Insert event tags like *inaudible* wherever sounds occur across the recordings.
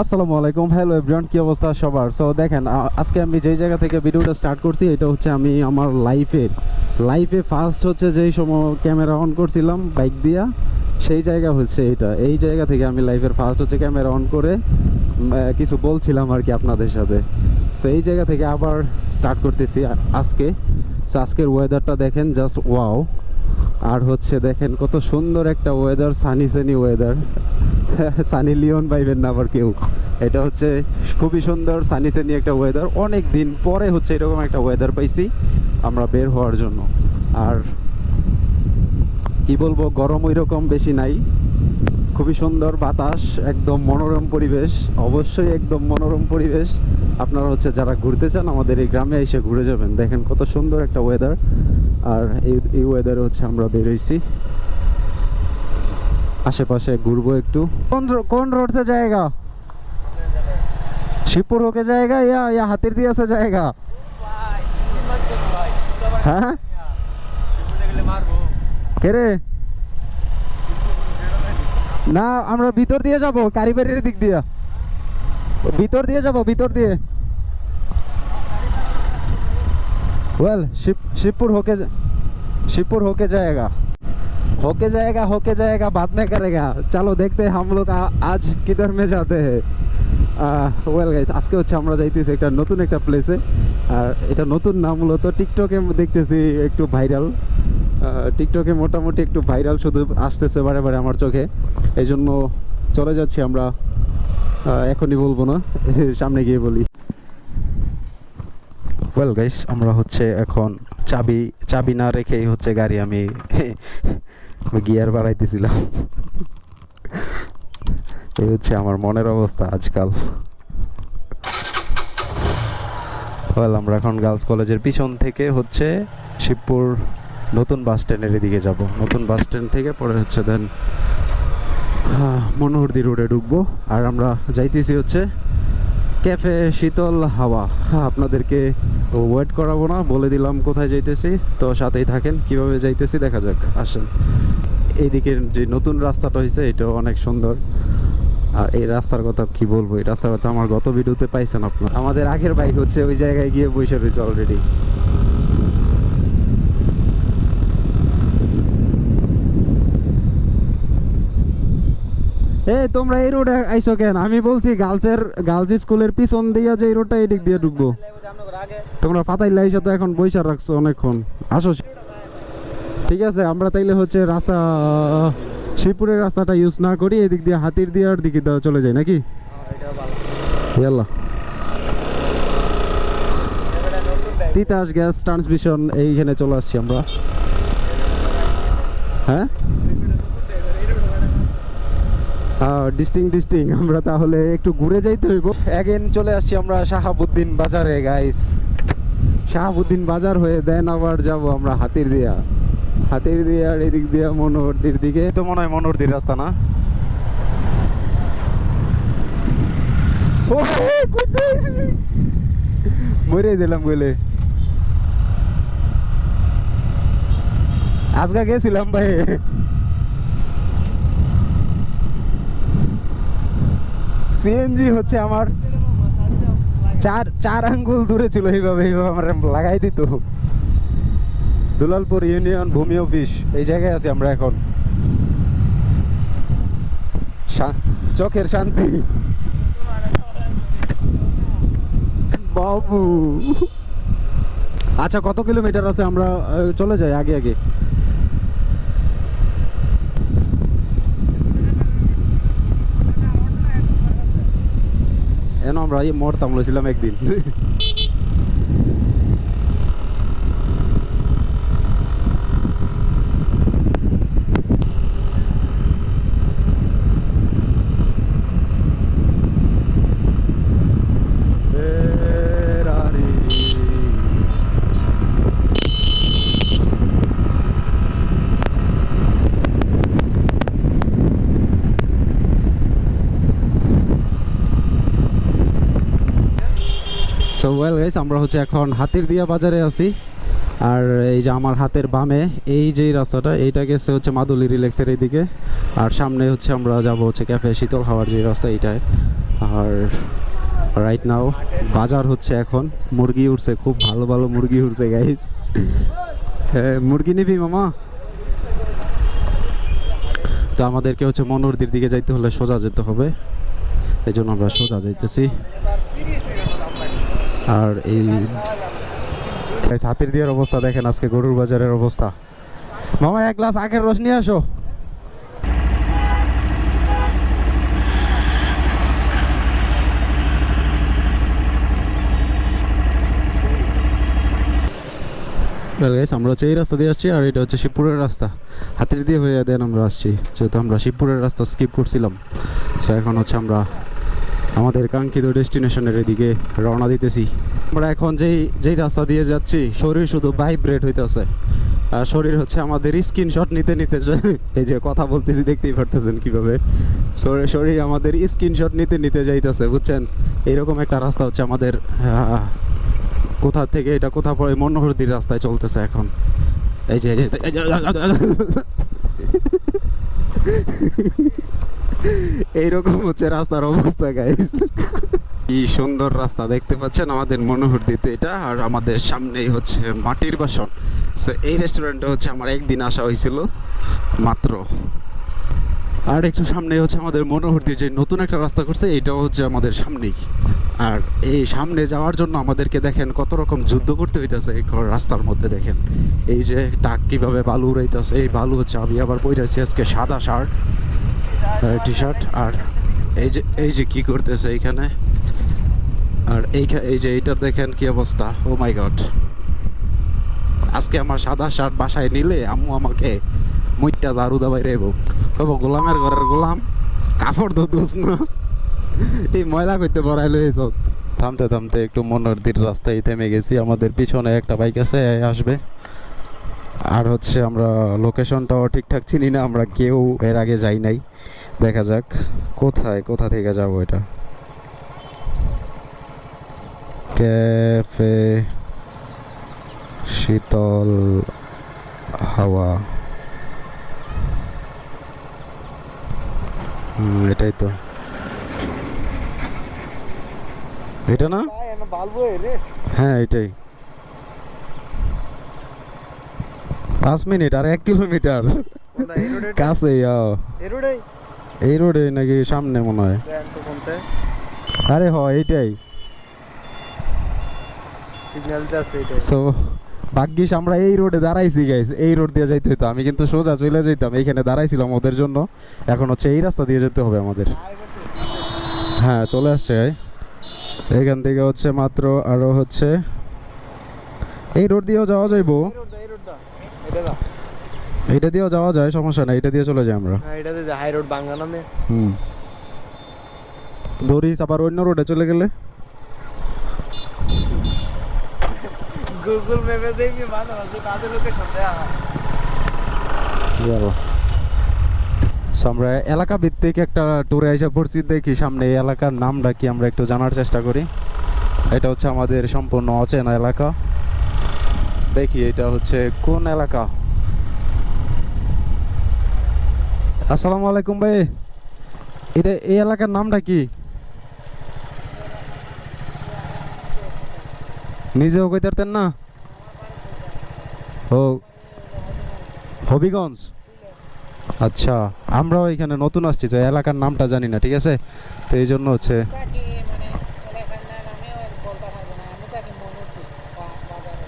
আসসালামু আলাইকুম। Hello everyone কি অবস্থা সবার? সো দেখেন আজকে আমি যেই জায়গা থেকে ভিডিওটা স্টার্ট করছি, এটা হচ্ছে আমি আমার লাইফের লাইফে ফার্স্ট হচ্ছে যেই সময় ক্যামেরা অন করছিলাম বাইক দিয়া, সেই জায়গা হচ্ছে এটা। এই জায়গা থেকে আমি লাইফের ফার্স্ট হচ্ছে ক্যামেরা অন করে কিছু বলছিলাম আর কি আপনাদের সাথে। সো এই জায়গা থেকে আবার স্টার্ট করতেছি আজকে। সো আজকের ওয়েদারটা দেখেন জাস্ট ওয়াও আর হচ্ছে দেখেন কত সুন্দর একটা weather sunny sunny weather *laughs* Sunny Leone পাইবেন না আবার কেউ। এটা হচ্ছে খুবই সুন্দর সানি সানি একটা ওয়েদার অনেক দিন পরে হচ্ছে এরকম একটা ওয়েদার পাইছি আমরা বের হওয়ার জন্য। আর কি বলব, গরম ওই রকম বেশি নাই। খুবই সুন্দর বাতাস, একদম মনোরম পরিবেশ। অবশ্যই একদম মনোরম পরিবেশ। আপনারা হচ্ছে যারা ঘুরতে চান আমাদের এই গ্রামে এসে ঘুরে যাবেন। দেখেন কত সুন্দর একটা ওয়েদার আর এই এই ওয়েদারে হচ্ছে আমরা বেরোইছি আশেপাশে ঘুরবো একটু। কোন কোন রোড সে যায়গা শিবপুর হোকে যায়গা ইয়া ইয়া হাতির দিয়ে সে যায়গা হ্যাঁ না, আমরা ভিতর দিয়ে যাব, কারিবারির দিক দিয়ে। ভিতর দিয়ে যাব, ভিতর দিয়ে। ওয়েল শিব শিবপুর হোকে শিবপুর হোকে জায়গা। होके जाएगा होके जाएगा बाद में करेगा चलो देखते हैं हम लोग आ- आज किधर में जाते हैं ওয়েল গাইস আজকে হচ্ছে আমরা যাইতেছি একটা নতুন একটা প্লেসে আর এটা নতুন না মূলত টিকটকে দেখতেছি একটু ভাইরাল টিকটকে মোটামুটি একটু ভাইরাল শুধু আসতেছে বারে বারে আমার চোখে এই জন্য চলে যাচ্ছি আমরা আহ, এখনই বলবো না সামনে গিয়ে বলি ওয়েল গাইস আমরা হচ্ছে এখন চাবি চাবি না রেখেই হচ্ছে গাড়ি আমি গিয়ার বাড়াইতেছিলাম এই হচ্ছে আমার মনের অবস্থা আজকাল। আমরা এখন গার্লস কলেজের পিছন থেকে হচ্ছে শিবপুর নতুন বাস স্ট্যান্ডের এদিকে যাব। নতুন বাস স্ট্যান্ড থেকে পরে হচ্ছে দেন মনোহরদি রোডে ঢুকবো। আর আমরা যাইতেছি হচ্ছে ক্যাফে শীতল হাওয়া। হ্যাঁ আপনাদেরকে ওয়েট করাবো না, বলে দিলাম কোথায় যাইতেছি। তো সাথেই থাকেন, কীভাবে যাইতেছি দেখা যাক, আসেন। এইদিকের যে নতুন রাস্তাটা হয়েছে এটাও অনেক সুন্দর। আর এই রাস্তার কথা কি বলব? এই রাস্তার কথা আমার গত ভিডিওতে পাইছেন আপনার। আমাদের আগের বাইক হচ্ছে ওই জায়গায় গিয়ে বসে রয়েছে অলরেডি এই তোমরা এই রোডে আইছো কেন? আমি বলছি গার্লসের, গার্লস স্কুলের পিছন দিয়ে যে এই রোডটা এই দিক দিয়ে ঢুকবো। তোমরা পাতাই লাইছো তো এখন বৈশা রাখছো অনেকক্ষণ। আসো। ঠিক আছে, আমরা তাইলে হচ্ছে রাস্তা, শিবপুরের রাস্তাটা ইউজ না করি, এদিক দিয়ে হাতির দিয়ার দিকে চলে যাই, নাকি? তিতাস গ্যাস ট্রান্সমিশন, এইখানে চলে আসছি আমরা। হ্যাঁ? ডিস্টিং ডিস্টিং, আমরা তাহলে একটু ঘুরে যাইতে হইব। অ্যাগেন চলে আসছি আমরা শাহাবুদ্দিন বাজারে গাইস শাহাবুদ্দিন বাজার হয়ে দেন আবার যাব আমরা হাতির দিয়া। হাতির আর এদিক দিয়ে মনোহরদির দিকে। তো মনে হয় মনোহরদির রাস্তা না? মরে দিলাম বলে। আজকা গেছিলাম ভাই। সিএনজি হচ্ছে আমার চার চার আঙ্গুল দূরে ছিল, এইভাবে এইভাবে আমার লাগাই দিত। দুলালপুর ইউনিয়ন ভূমি অফিস। এই জায়গায় আছি আমরা এখন। চোখের শান্তি। বাবু। আচ্ছা কত কিলোমিটার আছে? আমরা চলে যাই আগে আগে। এন আমরা এই মরতাম লইছিলাম একদিন। ওয়েল গাইস আমরা হচ্ছে এখন হাতির দিয়া বাজারে আছি। আর এই যে আমার হাতের বামে, এই যে রাস্তাটা, এইটা গেছে হচ্ছে মাদুলি রিল্যাক্সের এইদিকে। আর সামনে হচ্ছে আমরা যাব হচ্ছে ক্যাফে, শীতল হাওয়ার যে রাস্তা এইটায়। আর রাইট নাও বাজার হচ্ছে এখন, মুরগি উঠছে, খুব ভালো ভালো মুরগি উঠছে গাইস মুরগি নিবি, মামা? তো আমাদেরকে হচ্ছে মনোরদির দিকে যাইতে হলে সোজা যেতে হবে। এই জন্য আমরা সোজা যাইতেছি। আর এই হাতির দিয়ার অবস্থা দেখেন আজকে গরুর বাজারের অবস্থা। মামা, এক গ্লাস আখের রস নিয়ে আসো। আমরা হচ্ছে এই রাস্তা দিয়ে আসছি আর এটা হচ্ছে শিবপুরের রাস্তা। হাতির দিয়ে হয়ে দেন আমরা আসছি। যেহেতু আমরা শিবপুরের রাস্তা স্কিপ করছিলাম। সো এখন হচ্ছে আমরা আমাদের কাঙ্ক্ষিত ডেস্টিনেশনের এদিকে রওনা দিতেছি আমরা এখন যেই যেই রাস্তা দিয়ে যাচ্ছি শরীর শুধু ভাইব্রেট হইতেছে আর শরীর হচ্ছে আমাদের স্ক্রিনশট নিতে নিতে এই যে কথা বলতেছি দেখতেই পারতেছেন কীভাবে শরীর আমাদের স্ক্রিনশট নিতে নিতে যাইতেছে বুঝছেন এইরকম একটা রাস্তা হচ্ছে আমাদের কোথা থেকে এটা কোথা পরে মনোহরদির রাস্তায় চলতেছে এখন এই যে- এই যে- এইরকম হচ্ছে রাস্তার অবস্থা গাইস কি সুন্দর রাস্তা দেখতে পাচ্ছেন আমাদের মনোহর দিতে এটা আর আমাদের সামনেই হচ্ছে মাটির বাসন। So, এই রেস্টুরেন্টে হচ্ছে আমার একদিন আসা হয়েছিল মাত্র। আর একটু সামনে হচ্ছে আমাদের মনোহর দিয়ে যে নতুন একটা রাস্তা করছে এটাও হচ্ছে আমাদের সামনেই। আর এই সামনে যাওয়ার জন্য আমাদেরকে দেখেন কত রকম যুদ্ধ করতে হইতেছে এই রাস্তার মধ্যে দেখেন। এই যে টাক কীভাবে বালু উড়াইতেছে এই বালু হচ্ছে আমি আবার পইরাছি আজকে সাদা শার্ট টি শার্ট আর এই যে এই যে কি করতেছে এইখানে? আর এই এই যে এইটার দেখেন কি অবস্থা। ও মাই গড আজকে আমার সাদা শার্ট বাসায় নিলে আম্মু আমাকে মুইটা দারু দাবাই রেব। কব গোলামের ঘরের গোলাম, কাপড় তো দোষ না। এই ময়লা করতে পড়াইলো এইসব থামতে থামতে একটু মনোরদির রাস্তায় থেমে গেছি। আমাদের পিছনে একটা বাইক আছে, আসবে। আর হচ্ছে আমরা লোকেশনটাও ঠিকঠাক চিনি না আমরা কেউ এর আগে যাই নাই। দেখা যাক কোথায় কোথা থেকে যাব এটা? ক্যাফে শীতল হাওয়া। হুম, এটাই তো। এটা না? হ্যাঁ এটাই। পাঁচ মিনিট আর এক কিলোমিটার। কাছে এই রোডে নাকি সামনে মনে হয়। আরে হ এইটাই। সো ভাগ্যিস আমরা এই রোডে দাঁড়াইছি গাইস এই রোড দিয়ে যাইতে হতো আমি কিন্তু সোজা চলে যেতাম এইখানে দাঁড়াইছিলাম ওদের জন্য। এখন হচ্ছে এই রাস্তা দিয়ে যেতে হবে আমাদের। হ্যাঁ চলে আসছে এখান থেকে হচ্ছে মাত্র আরও হচ্ছে এই রোড দিয়েও যাওয়া যাইবো। এইটা দিয়েও যাওয়া যায় সমস্যা নাই এটা দিয়ে চলে যাই আমরা। হাই রোড বাংলা নামে। হুম। ধরিস আবার অন্য রোডে চলে গেলে। গুগল ম্যাপে দেখবি ভালো আছে তাদের লোকেশন দেয়া যাব আমরা এলাকা ভিত্তিক একটা ট্যুরে এসে পড়ছি দেখি সামনে এই এলাকার নামটা কি আমরা একটু জানার চেষ্টা করি। এটা হচ্ছে আমাদের সম্পূর্ণ অচেনা এলাকা। দেখি এটা হচ্ছে কোন এলাকা? আসসালামু আলাইকুম ভাই। এটা এই এলাকার নামটা কি? নিজেও কইতে পারতেন না? ও, হবিগঞ্জ? আচ্ছা আমরাও এখানে নতুন আসছি, তো এলাকার নামটা জানি না, ঠিক আছে? তো এই জন্য হচ্ছে তাকে মানে এলাকার নাম আমিও বলতে পারব না আমি তাকে মনে করি বাজারে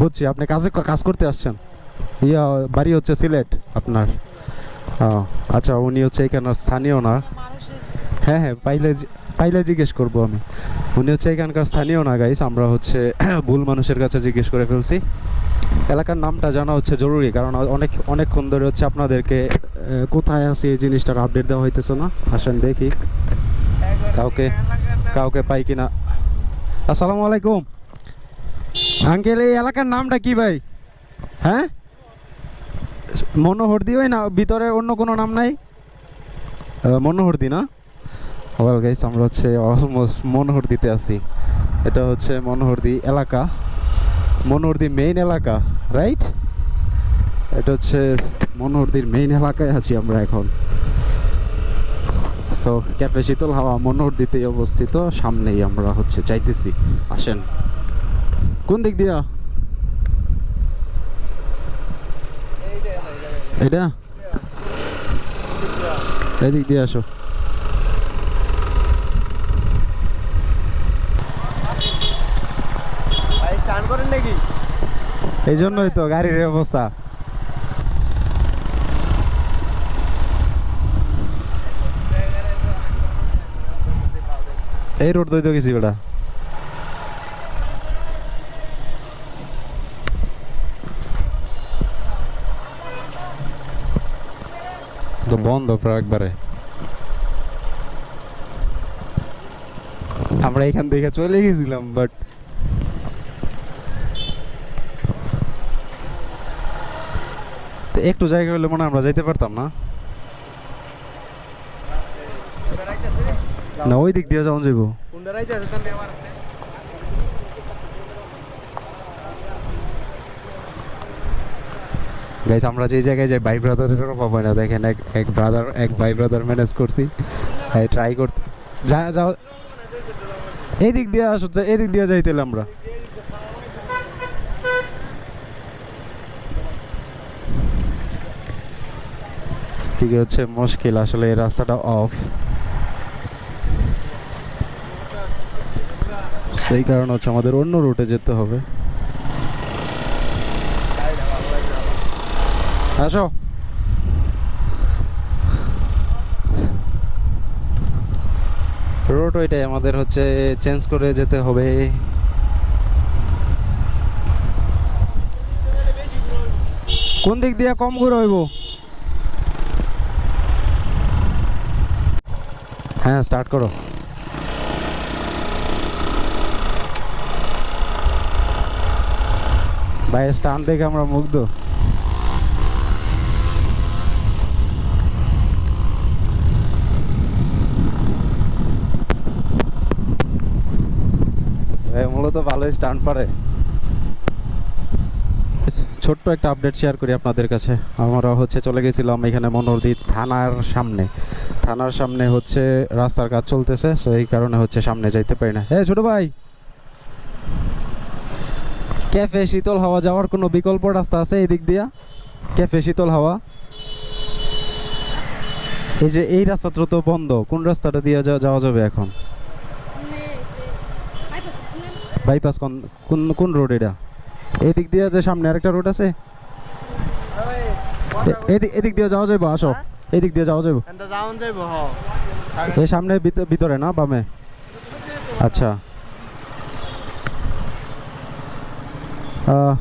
বুঝছি, আপনি কাজে কাজ করতে আসছেন? ইয়া, বাড়ি হচ্ছে সিলেট আপনার। আচ্ছা উনি হচ্ছে এখানকার স্থানীয় না? হ্যাঁ হ্যাঁ পাইলে পাইলে জিজ্ঞেস করব আমি। উনি হচ্ছে এখানকার স্থানীয় না গাইস আমরা হচ্ছে *clears throat* ভুল মানুষের কাছে জিজ্ঞেস করে ফেলছি। এলাকার নামটা জানা হচ্ছে জরুরি, কারণ অনেক, অনেকক্ষণ ধরে হচ্ছে আপনাদেরকে কোথায় আছে এই জিনিসটার আপডেট দেওয়া হইতেছে না? আসেন দেখি। কাউকে কাউকে পাই কিনা। আসসালামু আলাইকুম। আঙ্কেল, এই এলাকার নামটা কি ভাই? হ্যাঁ? মনোহরদি ওই না, ভিতরে অন্য কোনো নাম নাই? মনোহরদি না? ওয়েল গাইস আমরা হচ্ছে অলমোস্ট মনোহর দিতে আছি। এটা হচ্ছে মনোহরদি এলাকা। মনোহরদি মেইন এলাকা রাইট এটা হচ্ছে মনোহরদির মেইন এলাকায় আছি আমরা এখন। সো ক্যাফে শীতল হাওয়া মনোহর দিতেই অবস্থিত। সামনেই আমরা হচ্ছে চাইতেছি আসেন। কোন দিক দিয়া? এটা এদিক দিয়ে আসো। করেন নাকি? এই জন্যই তো গাড়ির অবস্থা। এই রোড দই তো গেছি বেটা। তো বন্ধ প্রায় একবারে। আমরা এখান থেকে চলে গেছিলাম বাট তো একটু জায়গা হলে মনে আমরা যাইতে পারতাম না? না ওই দিক দিয়ে যাওয়া যাইব। গাইস আমরা যে জায়গায় যাই, ভাই ব্রাদারেরও পাবো না। দেখেন এক এক ব্রাদার এক ভাই ব্রাদার ম্যানেজ করছি। ট্রাই করতে যা, যাও। এই দিক দিয়ে আসো এই দিক দিয়ে যাইতে আমরা। দিকে হচ্ছে মুশকিল। আসলে এই রাস্তাটা অফ সেই কারণে হচ্ছে আমাদের অন্য রুটে যেতে হবে। আসো রোড ওইটাই আমাদের হচ্ছে চেঞ্জ করে যেতে হবে। কোন দিক দিয়ে কম করে হইব? হ্যাঁ স্টার্ট করো। ভাই স্টান দেখে আমরা মুগ্ধ। মূলত ভালোই স্টান্ট পারে। ছোট্ট একটা আপডেট শেয়ার করি আপনাদের কাছে। আমরা হচ্ছে চলে গেছিলাম এখানে মনোরদি থানার সামনে। থানার সামনে হচ্ছে রাস্তার কাজ চলতেছে সো এই কারণে হচ্ছে সামনে যাইতে পারি না। হ্যাঁ ছোট ভাই! ক্যাফে শীতল হাওয়া যাওয়ার কোনো বিকল্প রাস্তা আছে এই দিক দিয়া? ক্যাফে শীতল হাওয়া? এই যে এই রাস্তাটা তো বন্ধ, কোন রাস্তাটা দিয়ে যাওয়া যাবে এখন? বাইপাস কোন কোন কোন রোড এটা? এই দিক দিয়ে যে সামনে আরেকটা রোড আছে? এদিক এদিক দিয়ে যাওয়া যাবে আসো। এদিক দিয়ে যাওয়া যাইব। এই সামনে ভিত- ভিতরে না বামে? আচ্ছা।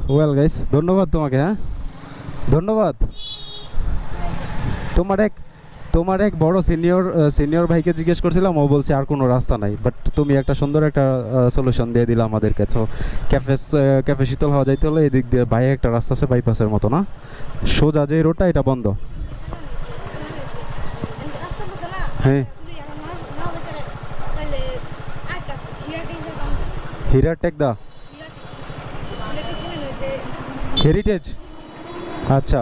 ওয়েল গাইস ধন্যবাদ তোমাকে হ্যাঁ? ধন্যবাদ। তোমার এক তোমার এক বড় সিনিয়র সিনিয়র ভাইকে জিজ্ঞেস করছিলাম, ও বলছে আর কোনো রাস্তা নাই বাট তুমি একটা সুন্দর একটা সলিউশন দিয়ে দিলা আমাদেরকে। তো ক্যাফে ক্যাফে শীতল হওয়া যাইতে হলে এদিক দিয়ে বাইরে একটা রাস্তা আছে বাইপাসের মতো, না? সোজা যে রোডটা এটা বন্ধ। হ্যাঁ। হিরার টেক দা। হেরিটেজ আচ্ছা।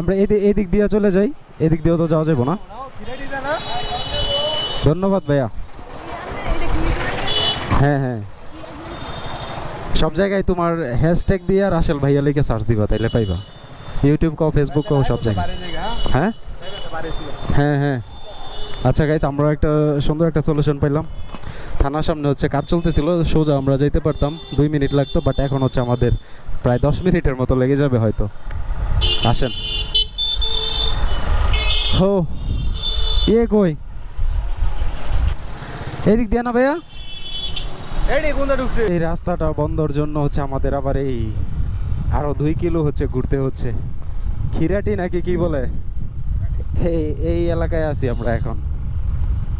আমরা এদিক দিয়ে চলে যাই। এদিক দিয়েও তো যাওয়া যাব না। ধন্যবাদ ভাইয়া। হ্যাঁ হ্যাঁ। সব জায়গায় তোমার হ্যাশট্যাগ দিয়ে আর আসল ভাইয়া লিখে সার্চ দিবা, তাইলে পাইবা। ইউটিউব কও ফেসবুক কও, সব জায়গায়। হ্যাঁ? হ্যাঁ হ্যাঁ। আচ্ছা গাইস আমরা একটা সুন্দর একটা সলিউশন পাইলাম। থানার সামনে হচ্ছে কাজ চলতেছিল, সোজা আমরা যাইতে পারতাম। দুই মিনিট লাগতো বাট এখন হচ্ছে আমাদের প্রায় দশ মিনিটের মতো লেগে যাবে হয়তো। আসেন। হো। এ কই? এদিক দিয়ে না ভাইয়া? এই এই রাস্তাটা বন্ধর জন্য হচ্ছে আমাদের আবার এই আরও দুই কিলো হচ্ছে ঘুরতে হচ্ছে। খিরাটি নাকি কি বলে? এই এই এলাকায় আছি আমরা এখন।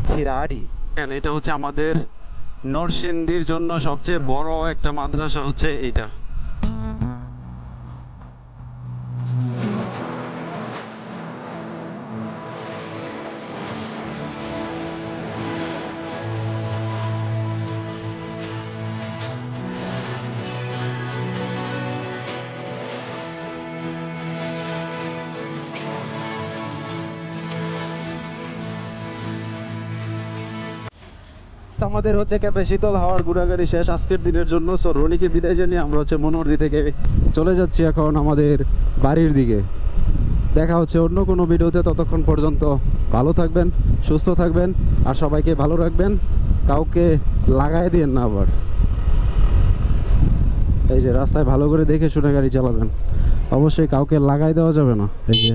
খিরাটি এটা হচ্ছে আমাদের নরসিংদীর জন্য সবচেয়ে বড় একটা মাদ্রাসা হচ্ছে এইটা। আমাদের হচ্ছে ক্যাফে শীতল হাওয়ার ঘোরাঘুরি শেষ আজকের দিনের জন্য। সো রনিকে বিদায় জানিয়ে আমরা হচ্ছে মনোহরদি থেকে চলে যাচ্ছি এখন আমাদের বাড়ির দিকে। দেখা হচ্ছে অন্য কোনো ভিডিওতে, ততক্ষণ পর্যন্ত ভালো থাকবেন, সুস্থ থাকবেন, আর সবাইকে ভালো রাখবেন। কাউকে লাগাই দিয়েন না আবার। এই যে রাস্তায় ভালো করে দেখে শুনে গাড়ি চালাবেন। অবশ্যই কাউকে লাগাই দেওয়া যাবে না। এই যে